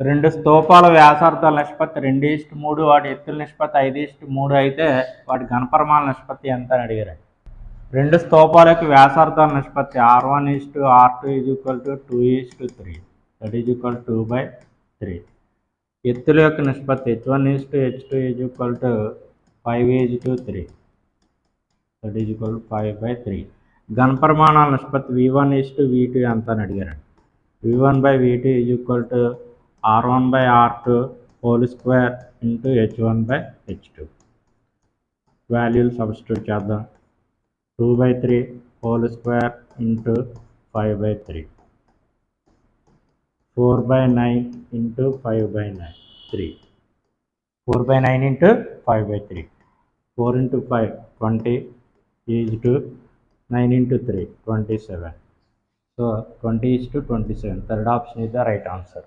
రెండు స్తూపాల వ్యాసార్థాల నిష్పత్తి రెండు ఈస్ట్ మూడు వాటి ఎత్తుల నిష్పత్తి ఐదు ఈస్ట్ మూడు అయితే వాటి ఘనపరిమాణ నిష్పత్తి ఎంత అని అడిగారు రెండు స్తూపాల యొక్క వ్యాసార్థాల నిష్పత్తి R one is to R two is equal to two is to three. That is equal two by three. ఎత్తుల యొక్క నిష్పత్తి H one is to H two is equal to five is to three. That is equal five by three. ఘనపరిమాణాల నిష్పత్తి V one is to V two ఎంత అని అడిగారండి. V one by V two is equal to R one by R two whole square into H one by H two వాల్యూలు substitute చేద్దాం. Two by three whole square into five by three four by nine into five by nine three four by nine into five by three four into five twenty is to nine into three twenty seven so twenty is to twenty seven third option is the right answer